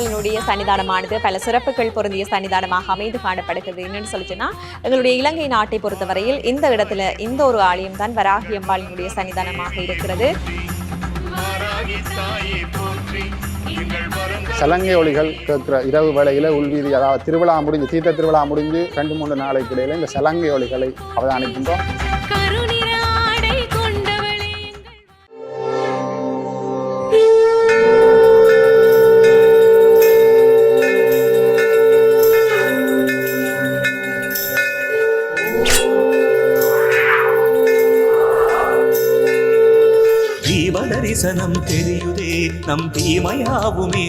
வராகி அம்பாளினுடைய சன்னிதானமானது பல சிறப்புகள் பொருந்திய சன்னிதானமாக அமைந்து காணப்படுகிறது. என்னன்னு சொல்லிச்சுன்னா எங்களுடைய இலங்கை நாட்டை பொறுத்தவரையில் இந்த இடத்துல இந்த ஒரு ஆலயம் தான் வராகி அம்பாளினுடைய சன்னிதானமாக இருக்கிறது. சலங்கை ஒளிகள் கேட்குற இரவு வேளையில் உள்வீதி அதாவது திருவிழா முடிஞ்சு தீர்த்த திருவிழா முடிஞ்சு ரெண்டு மூன்று நாளைக்கு இடையில இந்த சலங்கை ஒளிகளை அவதானிக்கின்றோம். ஜீவ தரிசனம் தெரியுதே நம் தீமையாவுமே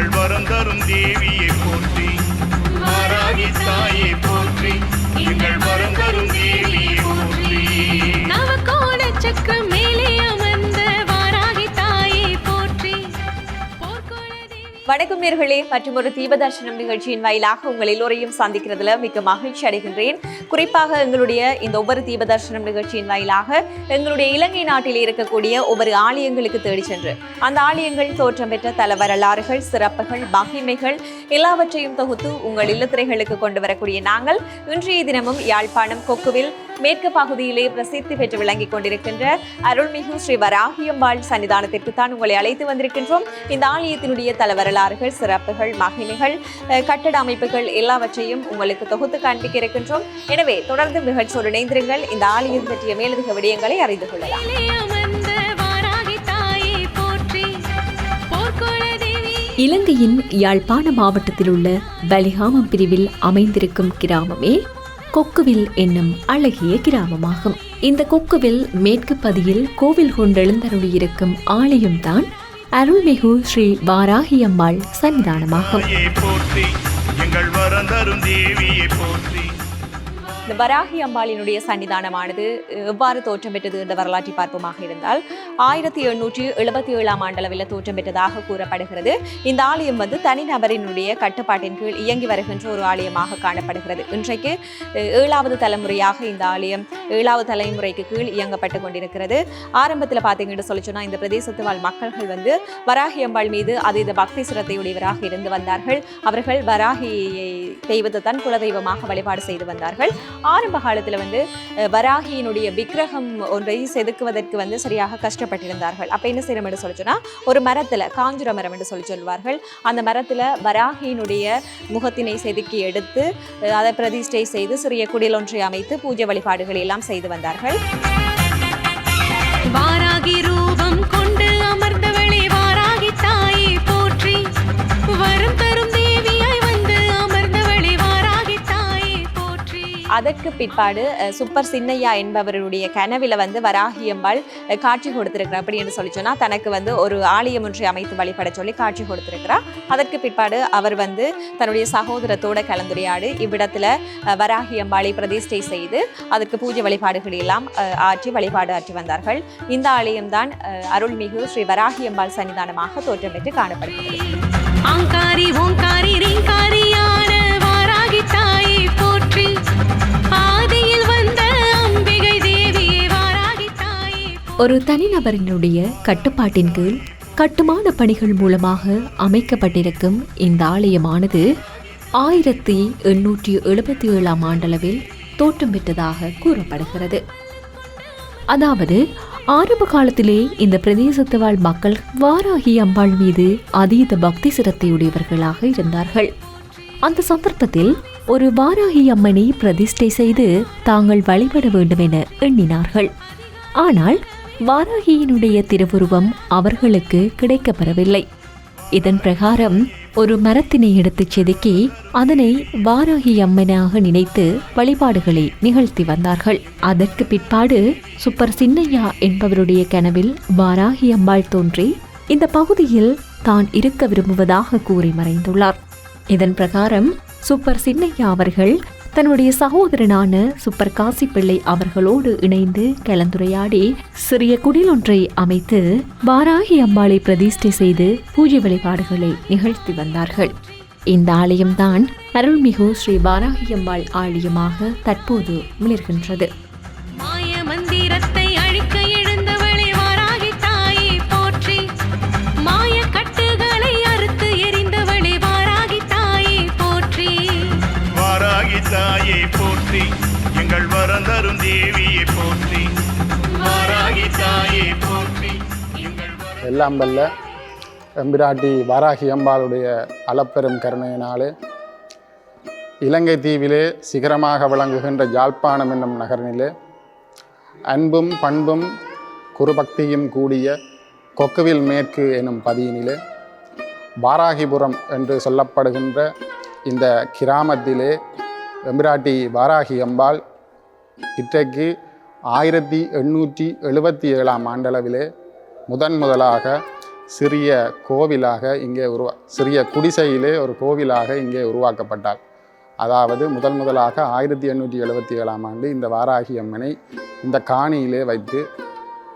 எங்கள் வரம் தரும் தேவியை போற்றி. வாராகி தாயை போற்றி. எங்கள் வரம் தரும் தேவியை வணக்கம் நேர்களே. மற்றும் ஒரு தீபதர்ஷனம் நிகழ்ச்சியின் வாயிலாக உங்கள் எல்லோரையும் சந்திக்கிறதுல மிக்க மகிழ்ச்சி அடைகின்றேன். குறிப்பாக எங்களுடைய இந்த ஒவ்வொரு தீபதர்ஷனம் நிகழ்ச்சியின் வாயிலாக எங்களுடைய இலங்கை நாட்டில் இருக்கக்கூடிய ஒவ்வொரு ஆலயங்களுக்கு தேடி சென்று அந்த ஆலயங்கள் தோற்றம் பெற்ற தல வரலாறுகள் சிறப்புகள் மகிமைகள் எல்லாவற்றையும் தொகுத்து உங்கள் இல்லத்திரைகளுக்கு கொண்டு வரக்கூடிய நாங்கள் இன்றைய தினமும் யாழ்ப்பாணம் கொக்குவில் மேற்கு பகுதியிலே பிரசித்தி பெற்று விளங்கிக் கொண்டிருக்கின்ற அருள்மிகு ஸ்ரீ வராகியம்பாள் சன்னிதானத்திற்கு தான் உங்களை அழைத்து வந்திருக்கின்றோம். இந்த ஆலயத்தினுடைய தல வரலாறுகள் சிறப்புகள் மகிமைகள் கட்டட அமைப்புகள் எல்லாவற்றையும் உங்களுக்கு தொகுத்து காண்பிக்க இருக்கின்றோம். எனவே தொடர்ந்து நிகழ்ச்சியோடு இணைந்திருங்கள். இந்த ஆலயம் பற்றிய மேலதிக விடயங்களை அறிந்து கொள்ளலாம். இலங்கையின் யாழ்ப்பாண மாவட்டத்தில் உள்ள பலிகாமம் பிரிவில் அமைந்திருக்கும் கிராமமே கொக்குவில் என்னும் அழகிய கிராமமாகும். இந்த கொக்குவில் மேற்கு பதியில் கோவில் கொண்டெழுந்தருளியிருக்கும் ஆலயம்தான் அருள்மிகு ஸ்ரீ வாராகி அம்மாள் சன்னிதானமாகும் இந்த வராகி அம்பாளினுடைய சன்னிதானமானது எவ்வாறு தோற்றம் பெற்றது என்ற வரலாற்றை பார்ப்போமாக இருந்தால் ஆயிரத்தி எண்ணூற்றி எழுபத்தி ஏழாம் ஆண்டளவில் தோற்றம் பெற்றதாக கூறப்படுகிறது. இந்த ஆலயம் வந்து தனிநபரினுடைய கட்டுப்பாட்டின் கீழ் இயங்கி வருகின்ற ஒரு ஆலயமாக காணப்படுகிறது. இன்றைக்கு ஏழாவது தலைமுறையாக இந்த ஆலயம் ஏழாவது தலைமுறைக்கு கீழ் இயங்கப்பட்டு கொண்டிருக்கிறது. ஆரம்பத்தில் பார்த்தீங்கன்னு சொல்லி சொன்னால் இந்த பிரதேசத்து வாழ் மக்கள்கள் வந்து வராகி அம்பாள் மீது அதீத பக்தி சிரத்தையுடையவராக இருந்து வந்தார்கள். அவர்கள் வராகியை தெய்வத்தை தன் குலதெய்வமாக வழிபாடு செய்து வந்தார்கள். ஆரம்ப காலத்தில் வந்து வராகியினுடைய விக்கிரகம் ஒன்றை செதுக்குவதற்கு வந்து சரியாக கஷ்டப்பட்டிருந்தார்கள். அப்போ என்ன செய்யணும் என்று சொல்லி சொன்னால் ஒரு மரத்தில் காஞ்சுர மரம் என்று சொல்லி சொல்வார்கள். அந்த மரத்தில் வராகியினுடைய முகத்தினை செதுக்கி எடுத்து அதை பிரதிஷ்டை செய்து சிறிய குடில் ஒன்றை அமைத்து பூஜை வழிபாடுகள் எல்லாம் செய்து வந்தார்கள். வாராகி ரூபம் அதற்கு பிற்பாடு சூப்பர் சின்னையா என்பவருடைய கனவில வந்து வராகி அம்பாள் காட்சி கொடுத்திருக்கிறார். அப்படி என்று சொல்லி சொன்னா தனக்கு வந்து ஒரு ஆலயம் ஒன்றை அமைத்து வழிபட சொல்லி காட்சி கொடுத்திருக்கிறார். அதற்கு பிற்பாடு அவர் வந்து தன்னுடைய சகோதரத்தோட கலந்துரையாடு இவ்விடத்துல வராகி அம்பாளை பிரதிஷ்டை செய்து அதற்கு பூஜை வழிபாடுகள் எல்லாம் அஹ், ஆற்றி வழிபாடு ஆற்றி வந்தார்கள். இந்த ஆலயம்தான் அருள்மிகு ஸ்ரீ வராகி அம்பாள் சன்னிதானமாக தோற்றம் பெற்று காணப்படுகிறது. ஒரு தனிநபரினுடைய கட்டுப்பாட்டின் கீழ் கட்டுமான பணிகள் மூலமாக அமைக்கப்பட்டிருக்கும் இந்த ஆலயமானது ஆயிரத்தி எண்ணூற்றி எழுபத்தி ஏழாம் ஆண்டளவில் தோற்றம் பெற்றதாக கூறப்படுகிறது. அதாவது ஆரம்ப காலத்திலே இந்த பிரதேசத்து வாழ் மக்கள் வாராகி அம்பாள் மீது அதீத பக்தி சிரத்தையுடையவர்களாக இருந்தார்கள். அந்த சந்தர்ப்பத்தில் ஒரு வாராகி அம்மனை பிரதிஷ்டை செய்து தாங்கள் வழிபட வேண்டும் என எண்ணினார்கள். ஆனால் வாராகியினுடைய திருவுருவம் அவர்களுக்கு கிடைக்கப்பெறவில்லை. இதன் பிரகாரம் ஒரு மரத்தினை எடுத்துச் செதுக்கி அதனை வாராகி அம்மனாக நினைத்து வழிபாடுகளை நிகழ்த்தி வந்தார்கள். அதற்கு பிற்பாடு சுப்பர் சின்னையா என்பவருடைய கனவில் வாராகி அம்பாள் தோன்றி இந்த பகுதியில் தான் இருக்க விரும்புவதாக கூறி மறைந்துள்ளார். இதன் பிரகாரம் சூப்பர் சின்னையா அவர்கள் தன்னுடைய சகோதரனான சூப்பர் காசிப்பிள்ளை அவர்களோடு இணைந்து கலந்துரையாடி சிறிய குடில் ஒன்றை அமைத்து வாராகி அம்பாளை பிரதிஷ்டை செய்து பூஜை வழிபாடுகளை நிகழ்த்தி வந்தார்கள். இந்த ஆலயம்தான் அருள்மிகு ஸ்ரீ வாராகி அம்பாள் ஆலயமாக தற்போது மிளர்கின்றது போற்றி. எங்கள் வரந்தரும் தேவியை போற்றி. வாராகி தாயை போற்றி. எல்லாம் வல்ல எம்பிராட்டி வாராகி அம்பாளுடைய அளப்பெரும் கருணையினாலே இலங்கை தீவிலே சிகரமாக விளங்குகின்ற யாழ்ப்பாணம் என்னும் நகரினிலே அன்பும் பண்பும் குருபக்தியும் கூடிய கொக்குவில் மேற்கு எனும் பதியினிலே வாராகிபுரம் என்று சொல்லப்படுகின்ற இந்த கிராமத்திலே எம்பிராட்டி வாராகி அம்பாள். இன்றைக்கு ஆயிரத்தி எண்ணூற்றி எழுபத்தி ஏழாம் ஆண்டளவிலே முதன் முதலாக சிறிய கோவிலாக இங்கே உருவா சிறிய குடிசையிலே ஒரு கோவிலாக இங்கே உருவாக்கப்பட்டாள். அதாவது முதல் முதலாக ஆயிரத்தி எண்ணூற்றி எழுபத்தி ஏழாம் ஆண்டு இந்த வாராகி அம்மனை இந்த காணியிலே வைத்து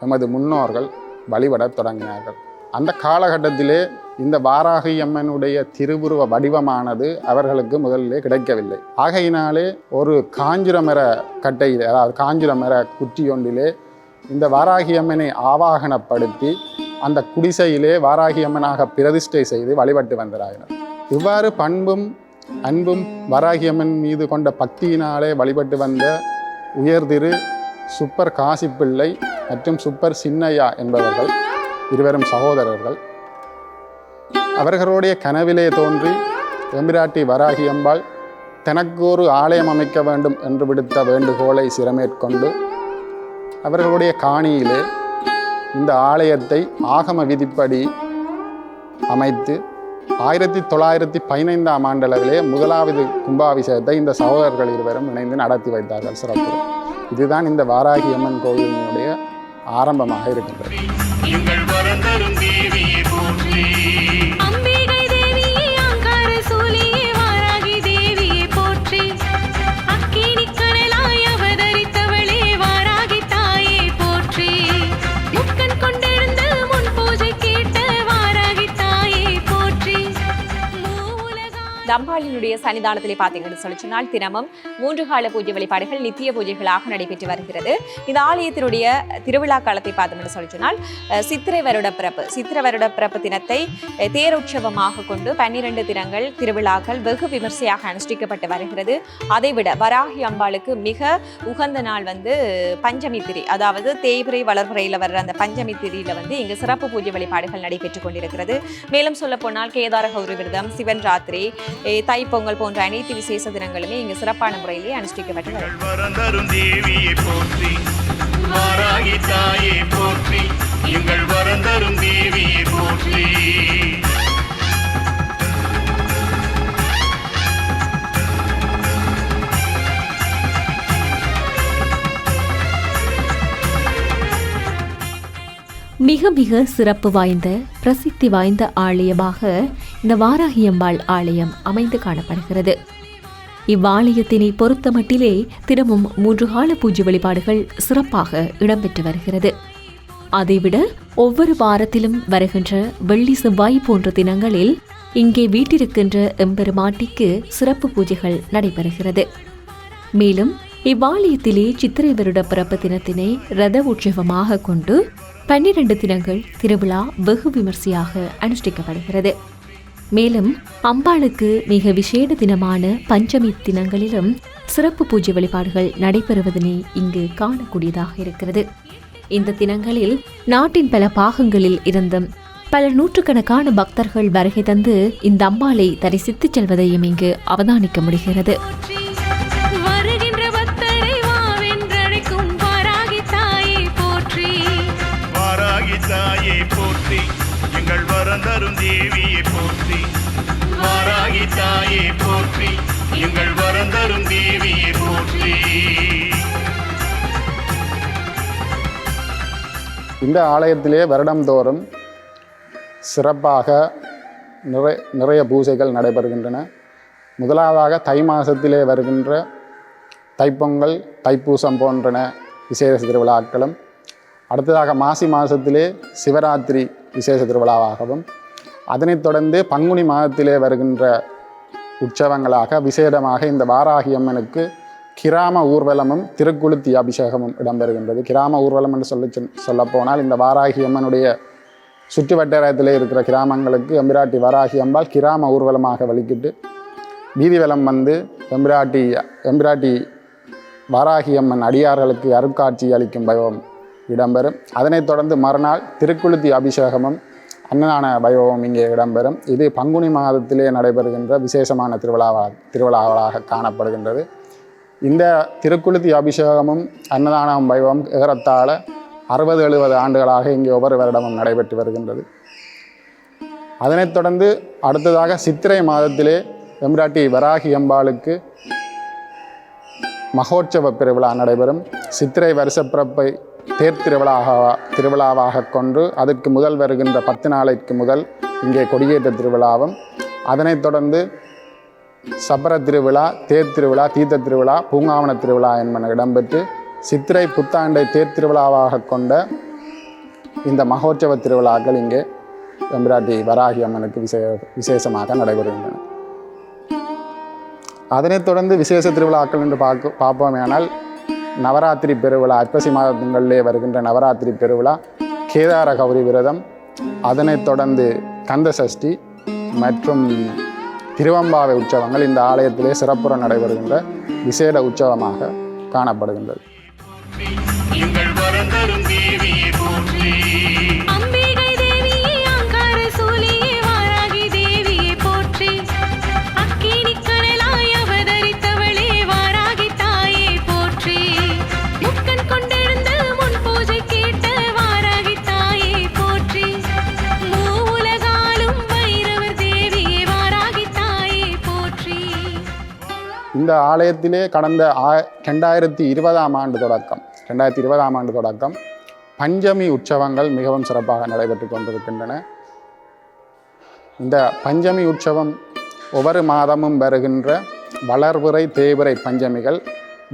எமது முன்னோர்கள் வழிபடத் தொடங்கினார்கள். அந்த காலகட்டத்திலே இந்த வாராகி அம்மனுடைய திருவுருவ வடிவமானது அவர்களுக்கு முதலிலே கிடைக்கவில்லை. ஆகையினாலே ஒரு காஞ்சிரமர கட்டையில் அதாவது காஞ்சிரமர குற்றியொன்றிலே இந்த வாராகி அம்மனை ஆவாகனப்படுத்தி அந்த குடிசையிலே வாராகி அம்மனாக பிரதிஷ்டை செய்து வழிபட்டு வந்தார்கள் இவ்வாறு பண்பும் அன்பும் வாராகி அம்மன் மீது கொண்ட பக்தியினாலே வழிபட்டு வந்த உயர்திரு சுப்பர் காசிப்பிள்ளை மற்றும் சுப்பர் சின்னையா என்பவர்கள் இருவரும் சகோதரர்கள். அவர்களுடைய கனவிலே தோன்றி எம்பிராட்டி வராகி அம்பாள் தனக்கு ஒரு ஆலயம் அமைக்க வேண்டும் என்று விடுத்த வேண்டுகோளை சிரமேற்கொண்டு அவர்களுடைய காணியிலே இந்த ஆலயத்தை ஆகம விதிப்படி அமைத்து ஆயிரத்தி தொள்ளாயிரத்தி பதினைந்தாம் ஆண்டளவிலே முதலாவது கும்பாபிஷேகத்தை இந்த சகோதரர்கள் இருவரும் இணைந்து நடத்தி வைத்தார்கள் சிறப்பு. இதுதான் இந்த வாராகி அம்மன் கோவிலினுடைய ஆரம்பமாக இருக்கின்றது. எங்கள் தேவி. தம்பாளினுடைய சன்னிதானத்திலே பார்த்தீங்கன்னு சொல்லி சொன்னால் தினமும் மூன்று கால பூஜை வழிபாடுகள் நித்திய பூஜைகளாக நடைபெற்று வருகிறது. இந்த ஆலயத்தினுடைய திருவிழா காலத்தை பார்த்தோம்னு சொல்லி சொன்னால் சித்திரை வருட பிறப்பு சித்திரை வருட பிறப்பு தினத்தை அஹ், தேரோற்சவமாக கொண்டு பன்னிரண்டு தினங்கள் திருவிழாக்கள் வெகு விமர்சையாக அனுஷ்டிக்கப்பட்டு வருகிறது. அதைவிட வராகி அம்பாளுக்கு மிக உகந்த நாள் வந்து பஞ்சமி திரி அதாவது தேய்பிரை வளர்முறையில் வர்ற அந்த பஞ்சமி திரியில வந்து இங்கு சிறப்பு பூஜை வழிபாடுகள் நடைபெற்றுக் கொண்டிருக்கிறது. மேலும் சொல்ல போனால் கேதார கௌரி விரதம் சிவன் ராத்திரி தைப்பொங்கல் போன்ற அனைத்து விசேஷ தினங்களுமே இங்கு சிறப்பான முறையிலே அனுஷ்டிக்கப்பட்டு வருகிறது எங்கள் வரந்தரும் தேவியை போற்றி. மிக மிக சிறப்பு வாய்ந்த பிரசித்தி வாய்ந்த ஆலயமாக இந்த வாராகியம்பாள் ஆலயம் அமைந்து காணப்படுகிறது. இவ்வாலயத்தினை பொறுத்தமட்டிலே தினமும் மூன்று கால பூஜை வழிபாடுகள் சிறப்பாக இடம்பெற்று வருகிறது. அதைவிட ஒவ்வொரு வாரத்திலும் வருகின்ற வெள்ளி செவ்வாய் போன்ற தினங்களில் இங்கே வீட்டிருக்கின்ற எம்பெருமாட்டிக்கு சிறப்பு பூஜைகள் நடைபெறுகிறது. மேலும் இவ்வாலயத்திலே சித்திரை வருட பிறப்பு தினத்தினை ரத உற்சவமாக கொண்டு பன்னிரண்டு தினங்கள் திருவிழா வெகு விமர்சையாக அனுஷ்டிக்கப்படுகிறது. மேலும் அம்பாளுக்கு மிக விசேட தினமான பஞ்சமி தினங்களிலும் சிறப்பு பூஜை வழிபாடுகள் நடைபெறுவதனை இங்கு காணக்கூடியதாக இருக்கிறது. இந்த தினங்களில் நாட்டின் பல பாகங்களில் இருந்தும் பல நூற்றுக்கணக்கான பக்தர்கள் வருகை தந்து இந்த அம்பாளை தரிசித்துச் செல்வதையும் இங்கு அவதானிக்க முடிகிறது. தாயே போற்றி எங்கள் வரந்தரும் தேவியை போற்றி வாராகி தாயே போற்றி எங்கள் வரந்தரும் தேவியை போற்றி இந்த ஆலயத்திலே வருடந்தோறும் சிறப்பாக நிறை நிறைய பூஜைகள் நடைபெறுகின்றன. முதலாவதாக தை மாதத்திலே வருகின்ற தைப்பொங்கல் தைப்பூசம் போன்றன விசேஷ திருவிழாக்களும். அடுத்ததாக மாசி மாதத்திலே சிவராத்திரி விசேஷ திருவிழாவாகவும் அதனைத் தொடர்ந்து பங்குனி மாதத்திலே வருகின்ற உற்சவங்களாக விசேடமாக இந்த வாராகி அம்மனுக்கு கிராம ஊர்வலமும் திருக்குளுத்தி அபிஷேகமும் இடம்பெறுகின்றது. கிராம ஊர்வலம் என்று சொல்லி சொல்லப்போனால் இந்த வாராகி அம்மனுடைய சுற்று வட்டாரத்திலே இருக்கிற கிராமங்களுக்கு எம்பிராட்டி வாராகி அம்பாள் கிராம ஊர்வலமாக வலிக்கிட்டு வீதி வலம் வந்து எம்பிராட்டி எம்பிராட்டி வாராகி அம்மன் அடியார்களுக்கு அருட்காட்சி அளிக்கும் பயம் இடம்பெறும். அதனைத் தொடர்ந்து மறுநாள் திருக்குளுத்தி அபிஷேகமும் அன்னதான வைபவம் இங்கே இடம்பெறும். இது பங்குனி மாதத்திலே நடைபெறுகின்ற விசேஷமான திருவிழாவா திருவிழாவாக காணப்படுகின்றது. இந்த திருக்குளுத்தி அபிஷேகமும் அன்னதானம் வைபவம் ஏறத்தாழ அறுபது எழுபது ஆண்டுகளாக இங்கே ஒவ்வொரு வருடமும் நடைபெற்று வருகின்றது. அதனைத் தொடர்ந்து அடுத்ததாக சித்திரை மாதத்திலே வெம்பிராட்டி வராகி அம்பாளுக்கு மகோற்சவ பெருவிழா நடைபெறும். சித்திரை வருஷப்பிறப்பை தேர் திருவிழாக திருவிழாவாக கொண்டு அதற்கு முதல் வருகின்ற பத்து நாளைக்கு முதல் இங்கே கொடியேற்ற திருவிழாவும் அதனைத் தொடர்ந்து சப்பர திருவிழா தேர் திருவிழா தீர்த்த திருவிழா பூங்காவன திருவிழா என்பன இடம்பெற்று சித்திரை புத்தாண்டை தேர் திருவிழாவாக கொண்ட இந்த மகோற்சவ திருவிழாக்கள் இங்கே எம்பிராட்டி வராகி அம்மனுக்கு விசே விசேஷமாக நடைபெறுகின்றன. அதனைத் தொடர்ந்து விசேஷ திருவிழாக்கள் என்று பார்க்க பார்ப்போமேனால் நவராத்திரி பெருவிழா ஐப்பசி மாதங்களிலே வருகின்ற நவராத்திரி பெருவிழா கேதார கௌரி விரதம் அதனைத் தொடர்ந்து கந்த சஷ்டி மற்றும் திருவம்பாவை உற்சவங்கள் இந்த ஆலயத்திலே சிறப்புற நடைபெறுகின்ற விசேட உற்சவமாக காணப்படுகின்றது. இந்த ஆலயத்திலே கடந்த ஆ ரெண்டாயிரத்தி இருபதாம் ஆண்டு தொடக்கம் ரெண்டாயிரத்தி இருபதாம் ஆண்டு தொடக்கம் பஞ்சமி உற்சவங்கள் மிகவும் சிறப்பாக நடைபெற்று கொண்டிருக்கின்றன. இந்த பஞ்சமி உற்சவம் ஒவ்வொரு மாதமும் வருகின்ற வளர்வுரை தேவிரை பஞ்சமிகள்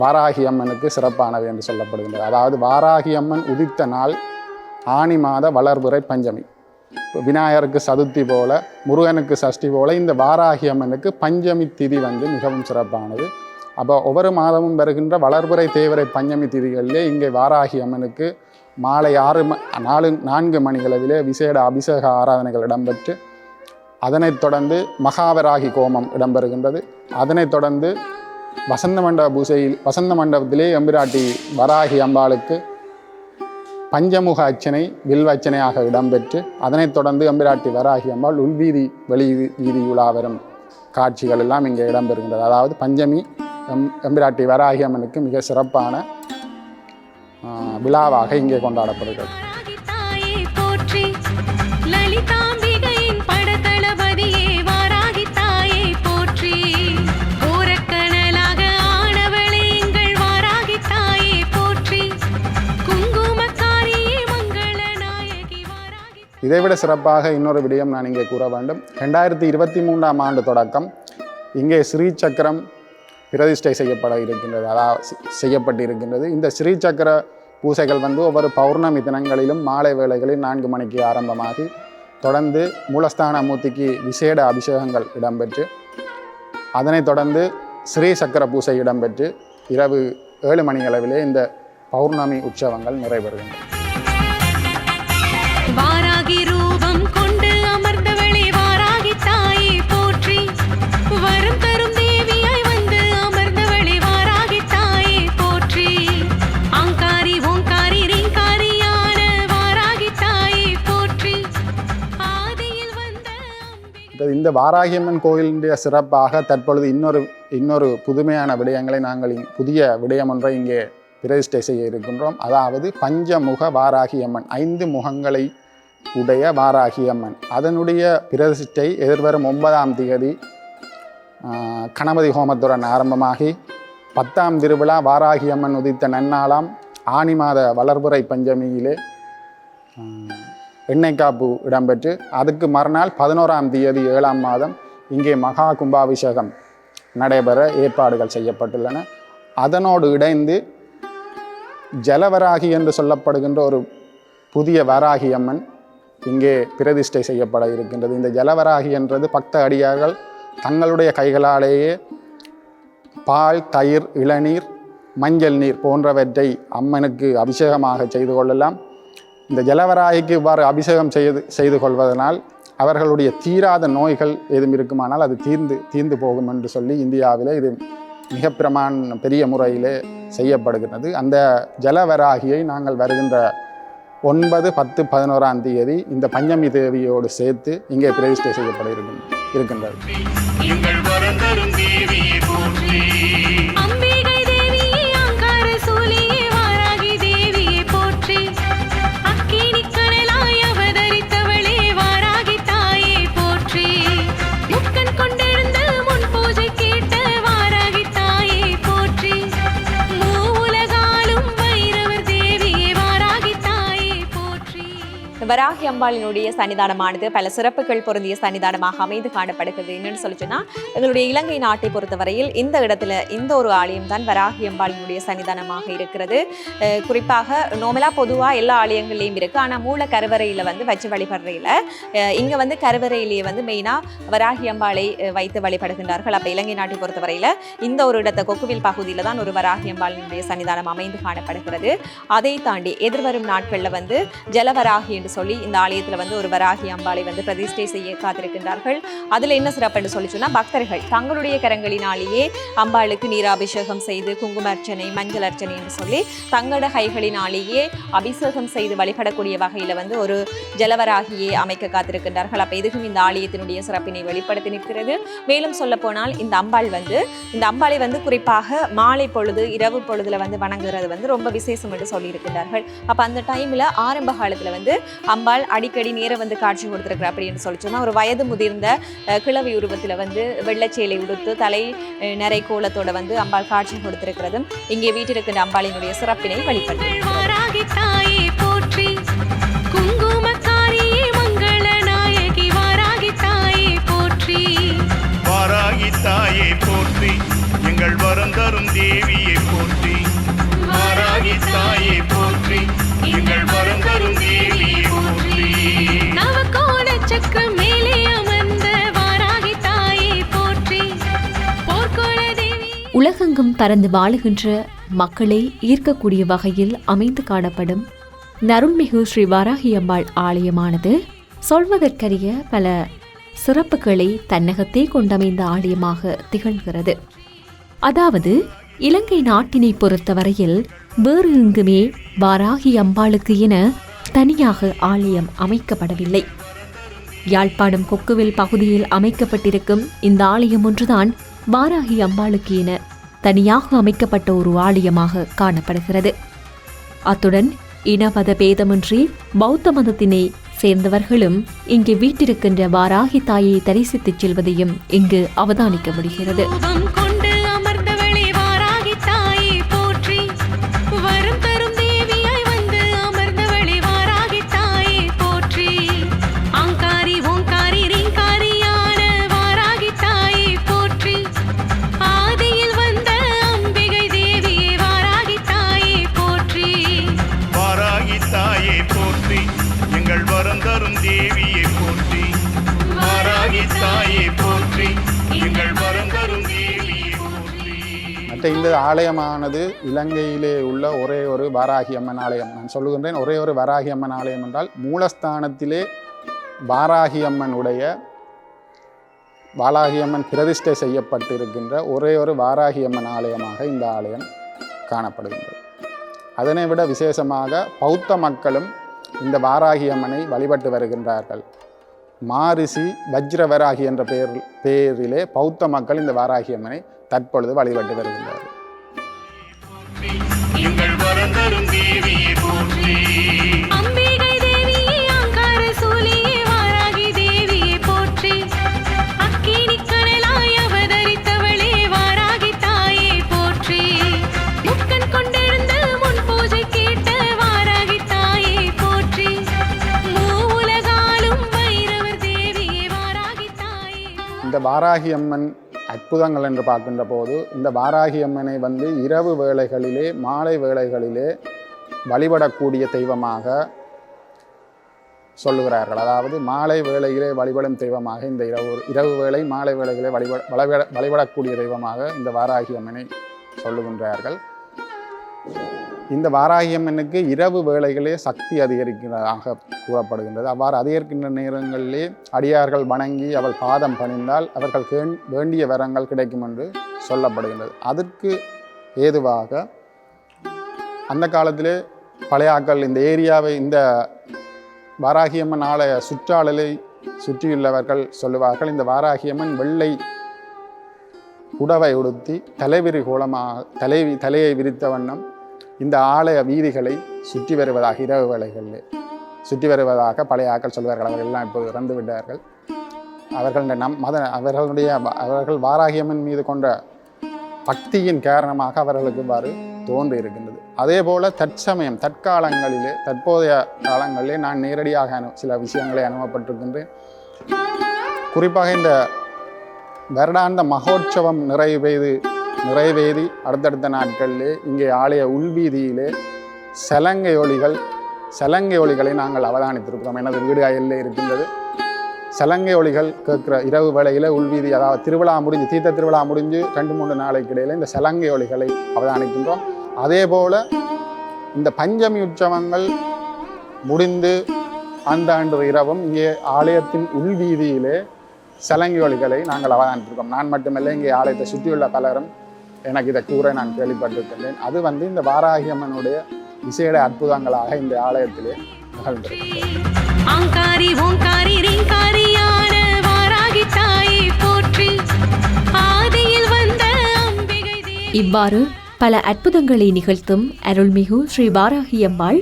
வாராகி அம்மனுக்கு சிறப்பானவை என்று சொல்லப்படுகின்றது அதாவது வாராகி அம்மன் உதித்த நாள் ஆனி மாத வளர்வுரை பஞ்சமி. விநாயகருக்கு சதுர்த்தி போல முருகனுக்கு சஷ்டி போல இந்த வாராகி அம்மனுக்கு பஞ்சமி திதி வந்து மிகவும் சிறப்பானது. அப்போ ஒவ்வொரு மாதமும் வருகின்ற வளர்புரை தேவரை பஞ்சமி திதிகளிலே இங்கே வாராகி அம்மனுக்கு மாலை ஆறு ம நாலு நான்கு மணிகளவிலே விசேட அபிஷேக ஆராதனைகள் இடம்பெற்று அதனைத் தொடர்ந்து மகாவராகி கோமம் இடம்பெறுகின்றது. அதனைத் தொடர்ந்து வசந்த மண்டப பூசையில் வசந்த மண்டபத்திலே எம்பிராட்டி வராகி அம்பாளுக்கு பஞ்சமுக அச்சனை வில்வச்சனையாக இடம்பெற்று அதனைத் தொடர்ந்து எம்பிராட்டி வராகி அம்பாள் உள்வீதி வெளி வீதி உலா வரும் காட்சிகள் எல்லாம் இங்கே இடம்பெறுகின்றது. அதாவது பஞ்சமி எம் எம்பிராட்டி வராகி அம்மனுக்கு மிக சிறப்பான விழாவாக இங்கே கொண்டாடப்படுகிறது. இதைவிட சிறப்பாக இன்னொரு விடயம் நான் இங்கே கூற வேண்டும். ரெண்டாயிரத்தி இருபத்தி மூன்றாம் ஆண்டு தொடக்கம் இங்கே ஸ்ரீ சக்கரம் பிரதிஷ்டை செய்யப்பட இருக்கின்றது. அதாவது செய்யப்பட்டு இருக்கின்றது இந்த ஸ்ரீ சக்கர பூசைகள் வந்து ஒவ்வொரு பௌர்ணமி தினங்களிலும் மாலை வேளைகளில் நான்கு மணிக்கு ஆரம்பமாகி தொடர்ந்து மூலஸ்தான மூர்த்திக்கு விசேட அபிஷேகங்கள் இடம்பெற்று அதனைத் தொடர்ந்து ஸ்ரீ சக்கர பூசை இடம்பெற்று இரவு ஏழு மணி அளவிலே இந்த பௌர்ணமி உற்சவங்கள் நிறைவேறுகின்றன. இந்த வாராகியம்மன் கோயிலுடைய சிறப்பாக தற்பொழுது இன்னொரு இன்னொரு புதுமையான விடயங்களை நாங்கள் புதிய விடயம் ஒன்றை இங்கே பிரதிஷ்டை செய்ய இருக்கின்றோம். அதாவது பஞ்சமுக வாராகியம்மன் ஐந்து முகங்களை உடைய வாராகியம்மன். அதனுடைய பிரதிஷ்டை எதிர்வரும் ஒன்பதாம் தேதி கணபதி ஹோமத்துடன் ஆரம்பமாகி பத்தாம் திருவிழா வாராகியம்மன் உதித்த நன்னாளாம் ஆனி மாத வளர்புரை பஞ்சமியிலே எண்ணெய் காப்பு இடம்பெற்று அதுக்கு மறுநாள் பதினோராம் தேதி ஏழாம் மாதம் இங்கே மகா கும்பாபிஷேகம் நடைபெற ஏற்பாடுகள் செய்யப்பட்டுள்ளன. அதனோடு இணைந்து ஜலவராகி என்று சொல்லப்படுகின்ற ஒரு புதிய வராகி அம்மன் இங்கே பிரதிஷ்டை செய்யப்பட இருக்கின்றது. இந்த ஜலவராகி என்றது பக்த அடியார்கள் தங்களுடைய கைகளாலேயே பால் தயிர் இளநீர் மஞ்சள் நீர் போன்றவற்றை அம்மனுக்கு அபிஷேகமாக செய்து கொள்ளலாம். இந்த ஜலவராகிக்கு இவ்வாறு அபிஷேகம் செய்து செய்து கொள்வதனால் அவர்களுடைய தீராத நோய்கள் எதுவும் இருக்குமானால் அது தீர்ந்து தீர்ந்து போகும் என்று சொல்லி இந்தியாவிலே இது மிக பிரமாண பெரிய முறையிலே செய்யப்படுகிறது அந்த ஜலவராகியை நாங்கள் வருகின்ற ஒன்பது பத்து பதினோராம் தேதி இந்த பஞ்சமி தேவியோடு சேர்த்து இங்கே பிரதிஷ்டை செய்யப்பட இருக்கின்ற- இருக்கின்றது. வராகி அம்பாளினுடைய சன்னிதானமானது பல சிறப்புகள் பொருந்திய சன்னிதானமாக அமைந்து காணப்படுகிறது என்னன்னு சொல்லி சொன்னால் எங்களுடைய இலங்கை நாட்டை பொறுத்தவரையில் இந்த இடத்துல இந்த ஒரு ஆலயம் தான் வராகி அம்பாளினுடைய சன்னிதானமாக இருக்கிறது. குறிப்பாக நோமலா பொதுவாக எல்லா ஆலயங்கள்லையும் இருக்கு. ஆனால் மூல கருவறையில் வந்து வச்சு வழிபடுறையில். இங்கே இங்க வந்து கருவறையிலேயே வந்து மெயினா வராகி அம்பாளை வைத்து வழிபடுகின்றார்கள். அப்போ இலங்கை நாட்டை பொறுத்தவரையில இந்த ஒரு இடத்த கொக்குவில் பகுதியில தான் ஒரு வராகி அம்பாளினுடைய சன்னிதானம் அமைந்து காணப்படுகிறது. அதை தாண்டி எதிர்வரும் நாட்கள்ல வந்து ஜலவராகி என்று சொல்லி இந்த ஆலயத்தில் வந்து ஒரு வராகி அம்பாளை வந்து பிரதிஷ்டை செய்ய காத்திருக்கின்றார்கள். அதில் என்ன சிறப்புன்னு சொல்லி சொன்னால் பக்தர்கள் தங்களுடைய கரங்களினாலேயே அம்பாளுக்கு நீராபிஷேகம் செய்து குங்கும அர்ச்சனை மஞ்சள் அர்ச்சனை என்று சொல்லி தங்களோட கைகளினாலேயே அபிஷேகம் செய்து வழிபடக்கூடிய வகையில் வந்து ஒரு ஜலவராகியை அமைக்க காத்திருக்கின்றார்கள். அப்போ இதுக்கும் இந்த ஆலயத்தினுடைய சிறப்பினை வெளிப்படுத்தி நிற்கிறது. மேலும் சொல்ல போனால் இந்த அம்பாள் வந்து இந்த அம்பாளை வந்து குறிப்பாக மாலை பொழுது இரவு பொழுதுல வந்து வணங்குறது வந்து ரொம்ப விசேஷம் என்று சொல்லியிருக்கிறார்கள் அப்போ அந்த டைம்ல ஆரம்ப காலத்தில் வந்து அம்பாள் அடிக்கடி நேரம் வந்து காட்சி கொடுத்துருக்குறா அப்படின்னு சொல்லி சொன்னால் ஒரு வயது முதிர்ந்த கிழவி உருவத்தில் வந்து வெள்ளச்சேலை உடுத்து தலை நிறை கோலத்தோட வந்து அம்பாள் காட்சி கொடுத்திருக்கிறதும் இங்கே வீட்டிருக்கின்ற அம்பாளினுடைய சிறப்பினை வெளிப்படுத்தி போற்றி குங்குமக்காரியே மங்கள நாயகி வாராகி தாயே போற்றி வாராகி தாயை போற்றி எங்கள் வரம் தரும் தேவியை போற்றி. வாராகி தாயை பறந்து வாழுகின்ற மக்களை ஈர்க்கக்கூடிய வகையில் அமைந்து காணப்படும் நருண்மிகு ஸ்ரீ வாராகி அம்பாள் ஆலயமானது. சொல்வதற்கரிய பல சிறப்புகளை தன்னகத்தே கொண்டமைந்த ஆலயமாக திகழ்கிறது. அதாவது இலங்கை நாட்டினை பொறுத்தவரையில் வேறு எங்குமே வாராகி அம்பாளுக்கு என தனியாக ஆலயம் அமைக்கப்படவில்லை. யாழ்ப்பாணம் கொக்குவில் பகுதியில் அமைக்கப்பட்டிருக்கும் இந்த ஆலயம் ஒன்றுதான் வாராகி அம்பாளுக்கு என தனியாக அமைக்கப்பட்ட ஒரு ஆலயமாக காணப்படுகிறது. அத்துடன் இனமத பேதமின்றி பௌத்த மதத்தினை சேர்ந்தவர்களும் இங்கு வீட்டிருக்கின்ற வாராகி தாயை தரிசித்துச் செல்வதையும் இங்கு அவதானிக்க முடிகிறது. இந்த ஆலயமானது இலங்கையிலே உள்ள ஒரே ஒரு வாராகி அம்மன் ஆலயம். நான் சொல்லுகின்றேன் ஒரே ஒரு வாராகி அம்மன் ஆலயம் என்றால் மூலஸ்தானத்திலே வாராகி அம்மன் உடைய வாராகி அம்மன் பிரதிஷ்டை செய்யப்பட்டிருக்கின்ற ஒரே ஒரு வாராகி அம்மன் ஆலயமாக இந்த ஆலயம் காணப்படுகின்றது. அதனை விட விசேஷமாக பௌத்த மக்களும் இந்த வாராகி அம்மனை வழிபட்டு வருகின்றார்கள். மாரிசி வஜ்ரவராகி என்ற பெயர் பெயரிலே பௌத்த மக்கள் இந்த வாராகி அம்மனை தற்பொழுது வழிபட்டு வருகின்றார்கள். எங்கள் வரம் தரும் தேவியை போற்றி. அம்பிகை தேவியே அங்கார சூலியே வாராகி தேவியே போற்றி. அக்கினி கடலாய் அவதரித்தவளே வாராகி தாயே போற்றி. முக்கன் கொண்டிருந்த முன் பூஜை கேட்ட வாராகி தாயே போற்றி. மூவுலகாலும் வைரவர் தேவியே வாராகி தாயே இந்த வாராகி அம்மன் அற்புதங்கள் என்று பார்க்கின்ற போது இந்த வாராகி அம்மனை வந்து இரவு வேளைகளிலே மாலை வேளைகளிலே வழிபடக்கூடிய தெய்வமாக சொல்லுகிறார்கள். அதாவது மாலை வேளையிலே வழிபடும் தெய்வமாக இந்த இரவு இரவு வேளை மாலை வேளையிலே வழிபட வழிபட வழிபடக்கூடிய தெய்வமாக இந்த வாராகி அம்மனை சொல்லுகின்றார்கள். இந்த வாராகியம்மனுக்கு இரவு வேளைகளே சக்தி அதிகரிக்கிறதாக கூறப்படுகின்றது. அவ்வாறு அதிகரிக்கின்ற நேரங்களிலே அடியார்கள் வணங்கி அவள் பாதம் பணிந்தால் அவர்கள் வேண்டிய வரங்கள் கிடைக்கும் என்று சொல்லப்படுகின்றது. அதற்கு ஏதுவாக அந்த காலத்திலே பழையாக்கள் இந்த ஏரியாவை இந்த வாராகியம்மன் ஆலய சுற்றாளலை சுற்றியுள்ளவர்கள் சொல்லுவார்கள் இந்த வாராகியம்மன் வெள்ளை புடவை உடுத்தி தலைவிரி கோலமாக தலைவி தலையை விரித்த வண்ணம் இந்த ஆலய வீதிகளை சுற்றி வருவதாக இரவு வேலைகளில் சுற்றி வருவதாக பழைய ஆக்கள் சொல்வார்கள். அவர்கள் எல்லாம் இப்போது இறந்து விட்டார்கள். அவர்களுடைய நம் மத அவர்களுடைய அவர்கள் வாராகியம்மன் மீது கொண்ட பக்தியின் காரணமாக அவர்களுக்கு இவ்வாறு தோன்றி இருக்கின்றது. அதே போல் தற்சமயம் தற்காலங்களிலே தற்போதைய காலங்களிலே நான் நேரடியாக அனு சில விஷயங்களை அனுபவப்பட்டிருக்கின்றேன். குறிப்பாக இந்த வருடாந்த மகோற்சவம் நிறைவேது நிறைவேறி அடுத்தடுத்த நாட்களிலே இங்கே ஆலய உள்வீதியிலே சலங்கை ஒளிகள் சலங்கை ஒளிகளை நாங்கள் அவதானித்திருக்கிறோம். எனது வீடு அயலில் இருக்கின்றது. சலங்கை ஒளிகள் கேட்குற இரவு வேளையில் உள்வீதி அதாவது திருவிழா முடிஞ்சு தீர்த்த திருவிழா முடிஞ்சு ரெண்டு மூணு நாளைக்கு இடையில் இந்த சலங்கை ஒளிகளை அவதானிக்கின்றோம். அதே போல் இந்த பஞ்சமி உற்சவங்கள் முடிந்து அந்த அன்று இரவும் இங்கே ஆலயத்தின் உள்வீதியிலே சலங்கை ஒளிகளை நாங்கள் அவதானித்திருக்கோம் நான் மட்டுமல்ல இங்கே ஆலயத்தை சுற்றியுள்ள பலரும் எனக்கு இதை கூற நான் கேள்விப்பட்டிருக்கின்றேன். அது வந்து இந்த வாராகியம்மனுடைய விசேட அற்புதங்களாக இந்த ஆலயத்திலே நிகழ்ந்திருக்கு ஆங்காரி ஓங்காரி ரீங்காரியான வாராகி தாயை போற்றி ஆதியில் வந்த அம்பிகை தேவி. இவ்வாறு பல அற்புதங்களை நிகழ்த்தும் அருள்மிகு ஸ்ரீ வாராகி அம்பாள்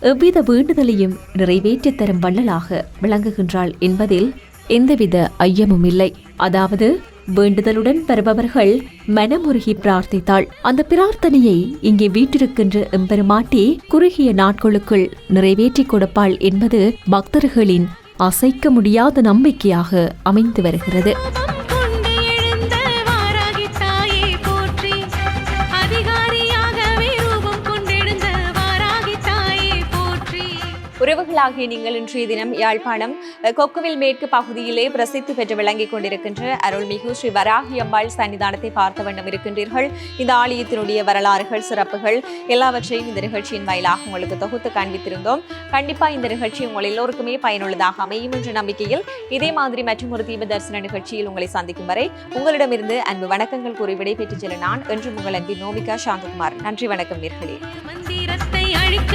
எவ்வித வேண்டுதலையும் நிறைவேற்றித் தரும் வள்ளலாக விளங்குகின்றாள் என்பதில் எந்தவித ஐயமும் இல்லை. அதாவது வேண்டுதலுடன் வருபவர்கள் மனமுருகி பிரார்த்தித்தாள். அந்த பிரார்த்தனையை இங்கே வீட்டிருக்கின்ற எம்பெருமாட்டி குறுகிய நாட்களுக்குள் நிறைவேற்றிக் கொடுப்பாள் என்பது பக்தர்களின் அசைக்க முடியாத நம்பிக்கையாக அமைந்து வருகிறது. உறவுகளாகிய நீங்கள் இன்றைய தினம் யாழ்ப்பாணம் கொக்குவில் மேற்கு பகுதியிலே பிரசித்தி பெற்று விளங்கிக் கொண்டிருக்கின்ற அருள்மிகு ஸ்ரீ வராகி அம்பாள் சன்னிதானத்தை பார்த்த வண்ணம் இருக்கின்றீர்கள். இந்த ஆலயத்தினுடைய வரலாறுகள் சிறப்புகள் எல்லாவற்றையும் இந்த நிகழ்ச்சியின் வாயிலாக உங்களுக்கு தொகுத்து காண்பித்திருந்தோம். கண்டிப்பா இந்த நிகழ்ச்சி உங்கள் எல்லோருக்குமே பயனுள்ளதாக அமையும் என்ற நம்பிக்கையில் இதே மாதிரி மற்றும் ஒரு தீப தரிசன நிகழ்ச்சியில் உங்களை சந்திக்கும் வரை உங்களிடமிருந்து அன்பு வணக்கங்கள் கூறி விடைபெற்றுச் செல்ல நான் என்று உங்கள் அன்பின் நோமிகா சாந்தகுமார். நன்றி வணக்கம் நேர்களே. மந்திரத்தை அழிக்க